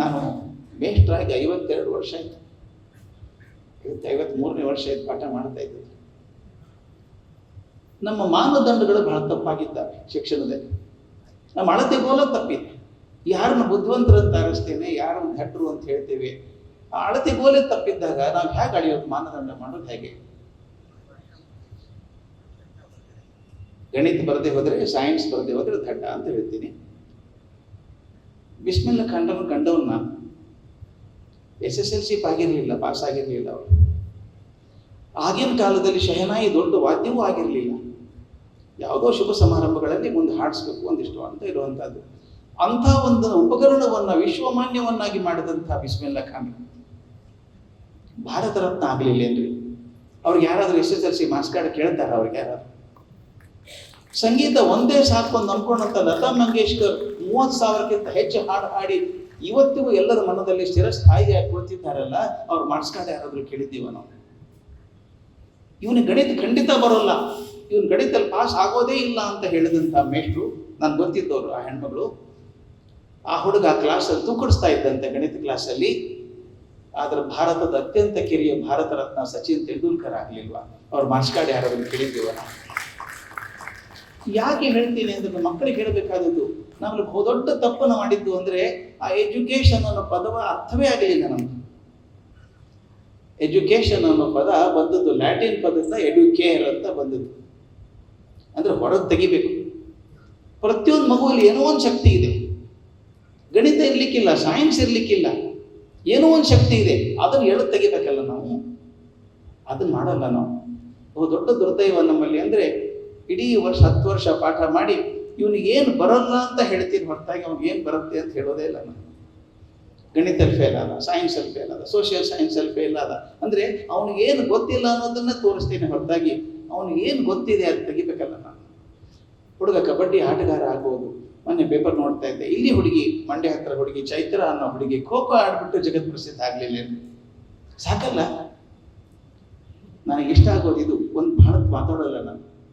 ನಾನು ಮೇಷ್ಟ್ರಾಗಿ ಐವತ್ತೆರಡು ವರ್ಷ ಆಯಿತು. ಇವತ್ತು ಐವತ್ತ್ಮೂರನೇ ವರ್ಷ ಆಯ್ತು ಪಾಠ ಮಾಡ್ತಾ ಇದ್ದೆ ನಮ್ಮ ಮಾನದಂಡಗಳು ಬಹಳ ತಪ್ಪಾಗಿದ್ದಾವೆ ಶಿಕ್ಷಣದಲ್ಲಿ. ನಮ್ಮ ಅಳತೆಗೋಲ ತಪ್ಪಿದೆ. ಯಾರನ್ನ ಅಂತ ಅನಿಸ್ತೇನೆ ಯಾರನ್ನ ಹೆಟ್ಟರು ಅಂತ ಹೇಳ್ತೇವೆ, ಆ ಅಳತೆಗೋಲೆ ತಪ್ಪಿದ್ದಾಗ ನಾವು ಹೇಗೆ ಅಳಿಯೋದು? ಮಾನದಂಡ ಮಾಡೋದು ಹೇಗೆ? ಗಣಿತ ಬರದೆ ಹೋದರೆ ಸೈನ್ಸ್ ಬರದೆ ಹೋದರೆ ದಡ್ಡ ಅಂತ ಹೇಳ್ತೀನಿ. ಬಿಸ್ಮಿಲ್ಲ ಕಂಡವ್ರು ಕಂಡವನ್ನ ಎಸ್ ಎಸ್ ಎಲ್ ಸಿ ಆಗಿರಲಿಲ್ಲ ಪಾಸ್ ಆಗಿರಲಿಲ್ಲ ಅವರು. ಆಗಿನ ಕಾಲದಲ್ಲಿ ಶಹನಾಯಿ ದೊಡ್ಡ ವಾದ್ಯವೂ ಆಗಿರಲಿಲ್ಲ. ಯಾವುದೋ ಶುಭ ಸಮಾರಂಭಗಳಲ್ಲಿ ಮುಂದೆ ಹಾಡಿಸ್ಬೇಕು ಒಂದಿಷ್ಟು ಅಂತ ಇರುವಂಥದ್ದು. ಅಂಥ ಒಂದು ಉಪಕರಣವನ್ನು, ವಿಶ್ವಮಾನ್ಯವನ್ನಾಗಿ ಮಾಡಿದಂಥ ಬಿಸ್ಮಿಲ್ಲಾ ಖಾನ್ ಭಾರತ ರತ್ನ ಆಗಲಿಲ್ಲ ಏನ್ರಿ? ಅವ್ರಿಗೆ ಯಾರಾದರೂ S S L C marks ಕೇಳ್ತಾರ ಅವ್ರಿಗೆ ಯಾರಾದ್ರು? ಸಂಗೀತ ಒಂದೇ ಸಾಕು ಅನ್ಕೊಂಡಂತ ಲತಾ ಮಂಗೇಶ್ಕರ್ ಮೂವತ್ತು ಸಾವಿರಕ್ಕಿಂತ ಹೆಚ್ಚು ಹಾಡು ಹಾಡಿ ಇವತ್ತಿಗೂ ಎಲ್ಲರ ಮನದಲ್ಲಿ ಸ್ಥಿರಸ್ಥಾಯಿಯಾಗಿ ಕುಳಿತಿದ್ದಾರಲ್ಲ ಅವ್ರು ಮಾಡಿಸ್ಕೊಂಡೆ ಯಾರಾದರೂ ಕೇಳಿದ್ದೀವ ನಾವು? ಇವನು ಗಣಿತ ಖಂಡಿತ ಬರೋಲ್ಲ. ಇವನ್ ಗಣಿತದಲ್ಲಿ ಪಾಸ್ ಆಗೋದೇ ಇಲ್ಲ ಅಂತ ಹೇಳಿದಂಥ ಮೇಷ್ಟ್ರು ನಾನು ಗೊತ್ತಿದ್ದವರು ಆ ಹೆಣ್ಮಗಳು, ಆ ಹುಡುಗ ಕ್ಲಾಸ್ ತೂಕಡಿಸ್ತಾ ಇದ್ದಂತೆ ಗಣಿತ ಕ್ಲಾಸಲ್ಲಿ ಆದ್ರೆ ಭಾರತದ ಅತ್ಯಂತ ಕಿರಿಯ ಭಾರತ ರತ್ನ ಸಚಿನ್ ತೆಂಡೂಲ್ಕರ್ ಆಗ್ಲಿಲ್ವಾ? ಅವ್ರು ಮಾಡ್ಸ್ಕೊಡೋ ಯಾರಾದ್ರೂ ಕೇಳಿದ್ದೀವ ನಾವು? ಯಾಕೆ ಹೇಳ್ತೀನಿ ಅಂತ ಮಕ್ಕಳಿಗೆ ಹೇಳಬೇಕಾದದ್ದು ನಾವು ದೊಡ್ಡ ತಪ್ಪನ್ನು ಮಾಡಿದ್ದು ಅಂದ್ರೆ ಆ ಎಜುಕೇಶನ್ ಅನ್ನೋ ಪದವ ಅರ್ಥವೇ ಆಗಲಿಲ್ಲ ನಮ್ಗೆ. ಎಜುಕೇಶನ್ ಅನ್ನೋ ಪದ ಬಂದದ್ದು ಲ್ಯಾಟಿನ್ ಪದದಿಂದ ಎಡುಕೇರ್ ಅಂತ ಬಂದದ್ದು. ಅಂದ್ರೆ ಹೊರಗೆ ತೆಗಿಬೇಕು. ಪ್ರತಿಯೊಂದು ಮಗುವಲ್ಲಿ ಏನೋ ಒಂದು ಶಕ್ತಿ ಇದೆ. ಗಣಿತ ಇರ್ಲಿಕ್ಕಿಲ್ಲ ಸೈನ್ಸ್ ಇರ್ಲಿಕ್ಕಿಲ್ಲ, ಏನೋ ಒಂದು ಶಕ್ತಿ ಇದೆ. ಅದನ್ನು ಎಳೆದು ತೆಗಿಬೇಕಲ್ಲ ನಾವು? ಅದನ್ನ ಮಾಡಲ್ಲ ನಾವು. ಬಹು ದೊಡ್ಡ ದುರ್ದೈವ ನಮ್ಮಲ್ಲಿ ಅಂದ್ರೆ ಇಡೀ ವರ್ಷ ಹತ್ತು ವರ್ಷ ಪಾಠ ಮಾಡಿ ಇವನಿಗೆ ಏನು ಬರಲ್ಲ ಅಂತ ಹೇಳ್ತೀನಿ ಹೊರತಾಗಿ ಅವ್ನಿಗೆ ಏನು ಬರುತ್ತೆ ಅಂತ ಹೇಳೋದೇ ಇಲ್ಲ ನಾನು. ಗಣಿತಲ್ಲಿ ಫೇಲ್ ಆದ ಸೈನ್ಸಲ್ಲಿ ಫೇಲ್ ಆದ ಸೋಷಿಯಲ್ ಸೈನ್ಸಲ್ಲಿ ಫೇಲ್ ಆದ. ಅಂದರೆ ಅವನಿಗೇನು ಗೊತ್ತಿಲ್ಲ ಅನ್ನೋದನ್ನ ತೋರಿಸ್ತೀನಿ ಹೊರತಾಗಿ. ಅವನಿಗೇನು ಗೊತ್ತಿದೆ ಅದು ತೆಗಿಬೇಕಲ್ಲ ನಾನು. ಹುಡುಗ ಕಬಡ್ಡಿ ಆಟಗಾರ ಆಗ್ಬೋದು ಮೊನ್ನೆ ಪೇಪರ್ ನೋಡ್ತಾ ಇದ್ದೆ. ಇಲ್ಲಿ ಹುಡುಗಿ, ಮಂಡ್ಯ ಹತ್ರ ಹುಡುಗಿ, ಚೈತ್ರ ಅನ್ನೋ ಹುಡುಗಿ ಖೋ ಖೋ ಆಡ್ಬಿಟ್ಟು ಜಗತ್ ಪ್ರಸಿದ್ಧ ಆಗಲಿಲ್ಲ ಸಾಕಲ್ಲ? ನನಗೆ ಇಷ್ಟ ಆಗೋದು ಇದು. ಒಂದು ಭಾರತ ಮಾತಾಡೋಲ್ಲ ನಾನು.